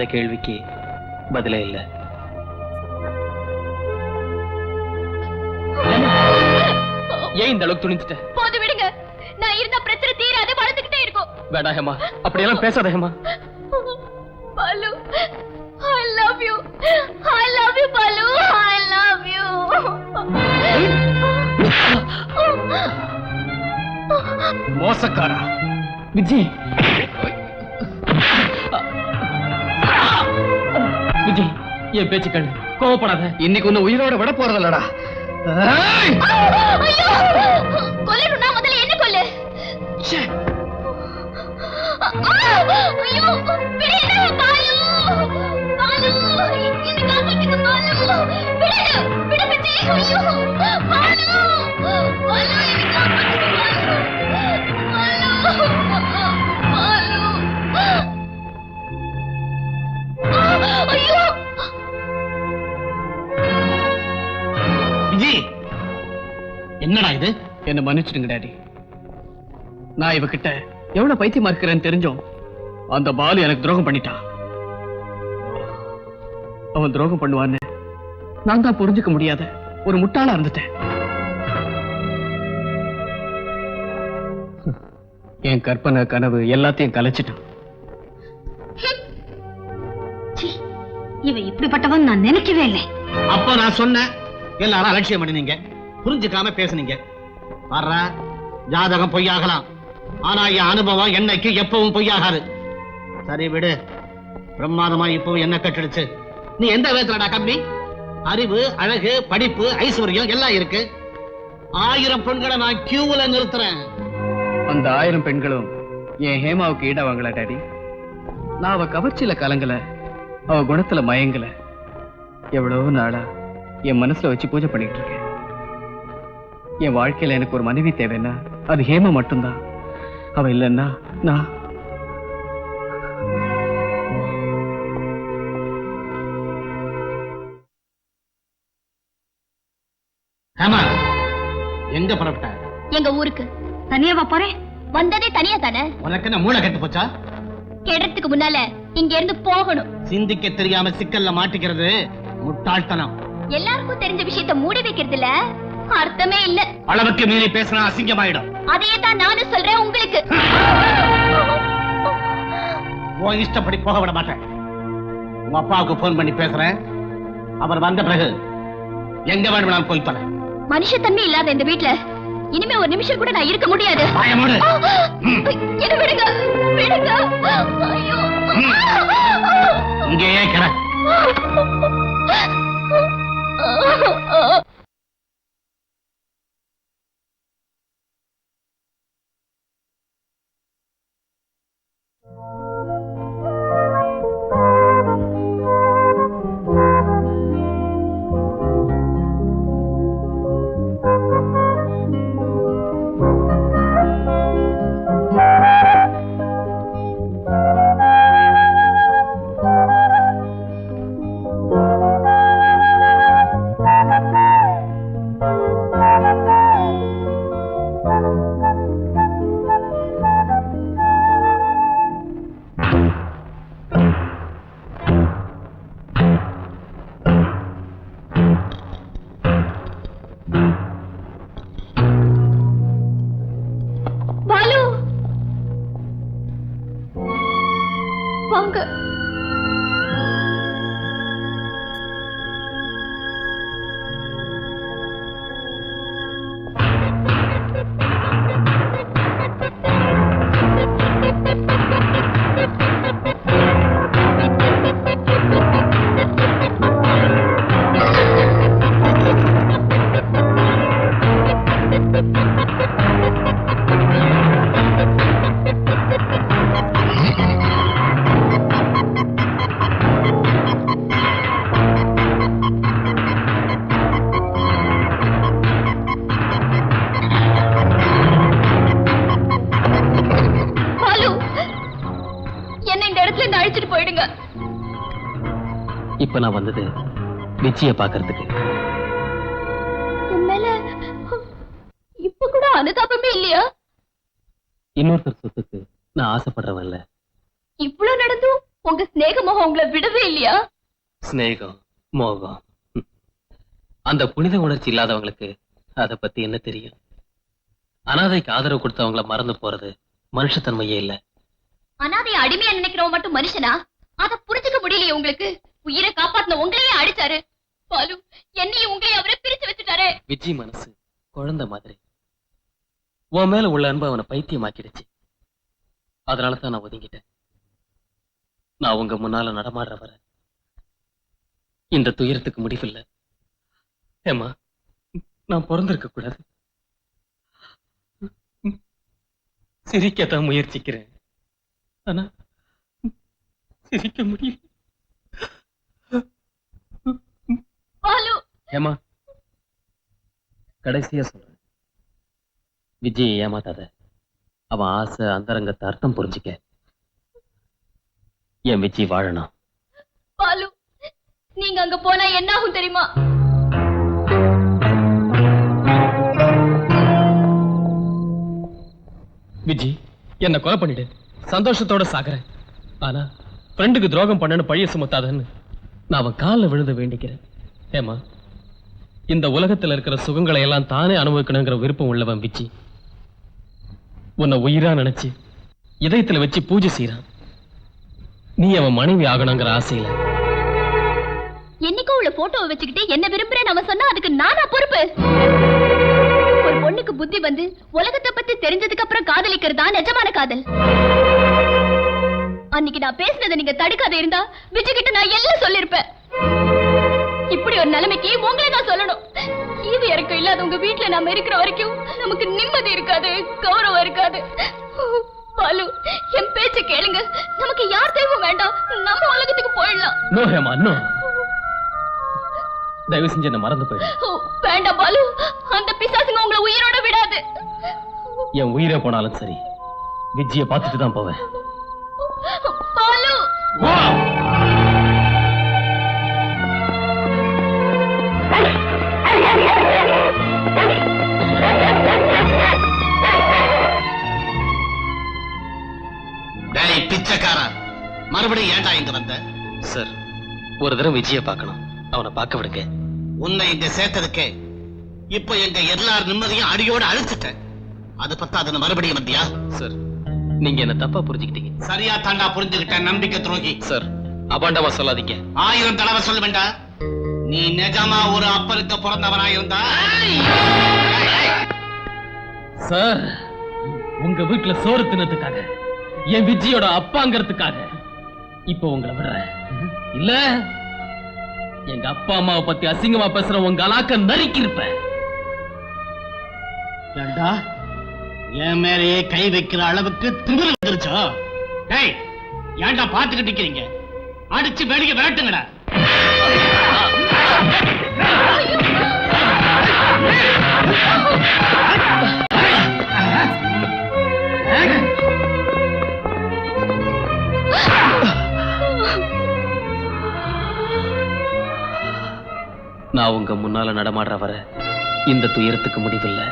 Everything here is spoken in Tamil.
இந்த கேள்விக்கு பதிலே இல்லை. ஏன் இந்த அளவுக்கு துணிஞ்சிட்ட போது விடுங்க. நான் இருந்த பிரச்சனை தீராது வளர்ந்துகிட்டே இருக்கும். வேடா ஹேமா அப்படியெல்லாம் பேசாத Hema. Balu I love you I love you Balu. I love you மோசக்காரா? Vijay என் பேச்சு கண்ணு கோவப்படாத. இன்னைக்கு உன்னை உயிரோட விட போறதில்லடா. கொல்லணும்னா முதல்ல என்ன கொல்லு? ஐயோ! என்னடா இது? என்ன மன்னிச்சிடுங்க டாடி. நான் இவகிட்ட எவ்வளவு பைத்தியமா இருக்கிறேன்னு தெரிஞ்சோம். அந்த பாலு எனக்கு துரோகம் பண்ணிட்டான் அவன் துரோகம் பண்ணுவான்னு நான் தான் புரிஞ்சுக்க முடியாத ஒரு முட்டாளா இருந்துட்டேன். என் கற்பனை கனவு எல்லாத்தையும் கலைச்சிட்டான். இவன் இப்படிப்பட்டவன் நான் நினைக்கவே இல்லை. அப்ப நான் சொன்னேன் எல்லாரும் அலட்சியம் பண்ணினீங்க. புரிஞ்சுக்காம பேசுனீங்க. வர்ற ஜாதகம் பொய்யாகலாம். ஆனா என் அனுபவம் என்னைக்கு எப்பவும் பொய்யாகாது. சரி விடு. பிரமாதமா இப்பவும் என்ன கட்டிடுச்சு? நீ எந்த விதத்துலடா கம்மி அறிவு அழகு படிப்பு ஐஸ்வர்யம் எல்லாம் இருக்கு. ஆயிரம் பெண்களை நான் கியூல நிறுத்துறேன். அந்த ஆயிரம் பெண்களும் என் ஹேமாவுக்கு ஈடாவாங்களா டாடி. நான் அவ கவர்ச்சியில கலங்கல. அவ குணத்துல மயங்கல. எவ்வளவு நாளா என் மனசுல வச்சு பூஜை பண்ணிட்டு இருக்கேன். என் வாழ்க்கையில எனக்கு ஒரு மனைவி தேவைன்னா அது ஹேமா மட்டும்தான். அவ இல்லைன்னா நான் ஹேமா எங்க புறப்பட்ட? எங்க ஊருக்கு. தனியாவா போறேன்? வந்ததே தனியா தானே உனக்கு என்ன மூளை கெட்டு போச்சா? கெடுறதுக்கு முன்னால இங்க இருந்து போகணும். சிந்திக்க தெரியாம சிக்கல்ல மாட்டிக்கிறது முட்டாள்தனம். எல்லாருக்கும் தெரிஞ்ச விஷயத்த மூடி வைக்கிறதுல? அர்த்தமே இல்ல. அளவுக்கு மீறி பேசினா அசிங்கமாயிடும். அதையே தான் நானும் சொல்றேன் உங்களுக்கு. உன் இஷ்டப்படி போக விட மாட்டேன். உங்க அப்பாவுக்கு போன் பண்ணி பேசுறேன். அவர் வந்த பிறகு எங்க வேணும்னாலும் போய் தொலை. மனுஷத்தன்மை இல்லாத இந்த வீட்ல இனிமே ஒரு நிமிஷம் கூட நான் இருக்க முடியாது. பயமுடு என்ன விடுங்க விடுங்க. ஐயோ. இங்கேயே கிட. இப்ப நான் வந்தது விஜய பாக்குறதுக்கு இப்ப கூட அனுதாபமே இல்லையா? இன்னொருத்தர் சொத்துக்கு நான் ஆசைப்படுறவன் இல்ல இவ்வளவு நடந்தும் உங்க ஸ்நேக முகம் உங்களை விடவே இல்லையா? சிநேகம் மோகம். அந்த புனித உணர்ச்சி இல்லாதவங்களுக்கு அத பத்தி என்ன தெரியும்? அனாதைக்கு ஆதரவு கொடுத்தவங்கள மறந்து போறது மனுஷத்தன்மையே இல்ல. அனாதைய அடிமையா நினைக்கிறவன் மட்டும் மனுஷனா? அத புரிஞ்சுக்க முடியலையே உங்களுக்கு? உயிரை காப்பாத்தின உங்களையே அடிச்சாரு. பாலு என்னையும் உங்களையும் அவரை பிரிச்சு வச்சுட்டாரு. விஜய் மனசு குழந்தை மாதிரி. உன் மேல உள்ள அன்பு அவனை பைத்தியமாக்கிடுச்சு. அதனால தான் நான் ஒதுங்கிட்டேன். நான் உங்க முன்னால நடமாடுற வர இந்த துயரத்துக்கு முடிவில்லை. ஏமா நான் பிறந்திருக்க கூடாது. சிரிக்கத்தான் முயற்சிக்கிறேன். ஆனா சிரிக்க முடியல. பாலு. ஏமா கடைசியா சொல்றேன். விஜயை ஏமாத்தாத. அவன் ஆசை அந்தரங்கத்தை அர்த்தம் புரிஞ்சுக்க. என் விஜி வாழணும்? பாலு நீங்க அங்க போனா என்ன ஆகும் தெரியுமா? விஜி என்ன கொலை பண்ணிடு. சந்தோஷத்தோட சாகுறேன். ஆனா ஃப்ரெண்டுக்கு துரோகம் பண்ணனு பழிய சுமத்தாதன்னு நான் அவன் காலில் விழுந்து வேண்டிக்கிறேன். ஏமா இந்த உலகத்துல இருக்கிற சுகங்களை எல்லாம் தானே அனுபவிக்கணுங்கிற விருப்பம் உள்ளவன் விஜி. உன்னை உயிரா நினைச்சு இதயத்தில் வச்சு பூஜை செய்யறான் நீ அவன் மனைவி ஆகணுங்கிற ஆசையில. என்னைக்கும் உள்ள போட்டோவை வச்சுக்கிட்டு என்ன விரும்புறேன் அவன் சொன்னா அதுக்கு நானா பொறுப்பு? ஒரு பொண்ணுக்கு புத்தி வந்து உலகத்தை பத்தி தெரிஞ்சதுக்கு அப்புறம் காதலிக்கிறதா நிஜமான காதல்? அன்னைக்கு நான் பேசுனதை நீங்க தடுக்காத இருந்தா விஜய் கிட்ட நான் எல்லாம் சொல்லி இல்லாத உங்க வீட்டுல நாம இருக்கிற வரைக்கும் நமக்கு நிம்மதி இருக்காது கௌரவம் இருக்காது. பாலு என் பேச்ச கேளுங்க. நமக்கு யார் தெய்வம் வேண்டாம்? நம்ம உலகத்துக்கு போயிடலாம். No Hema no. தயவு செஞ்சு என்ன மறந்து போயிடு வேண்டாம் பாலு. அந்த பிசாசுங்க உங்களை உயிரோட விடாது. என் உயிரே போனாலும் சரி. விஜய பார்த்துட்டு தான் போவேன். பாலு. டேய் பிச்சைக்காரா மறுபடியும் ஏன்டா இங்க வந்த? சார் ஒரு தடவை விஜய பார்க்கணும். அவனை பார்க்க விடுங்க. உன்னை இங்க சேர்த்ததுக்கே இப்போ எங்க எல்லார் நிம்மதியும் அடியோட அழிச்சிட்டேன். அது பத்தாதுன்னு மறுபடியும் வந்தியா? சார் நீங்க என்ன தப்பா புரிஞ்சுக்கிட்டீங்க? சரியா தாண்டா புரிஞ்சுக்கிட்டேன் நம்பிக்கை துரோகி. சார் அபாண்டமா சொல்லாதீங்க. ஆயிரம் தடவை சொல்ல வேண்டாம் நீ நிஜமா ஒரு அப்பருக்கு பிறந்தவனா இருந்தா சார் உங்க வீட்டுல சோறு தின்னதுக்காக என் விஜயோட அப்பாங்கிறதுக்காக இப்போ உங்களை விடுறேன். இல்ல எங்க அப்பா அம்மாவை பத்தி அசிங்கமா பேசுற உங்க அலாக்க நறுக்கி இருப்பேன் ஏண்டா என் மேலேயே கை வைக்கிற அளவுக்கு திமிரு வந்துருச்சோ? டேய் ஏன்டா பாத்துக்கிட்டு நிக்கிறீங்க அடிச்சு வெளியே விரட்டுங்கடா. நான் உங்க முன்னால நடமாடுற வர இந்த துயரத்துக்கு முடிவில்லை.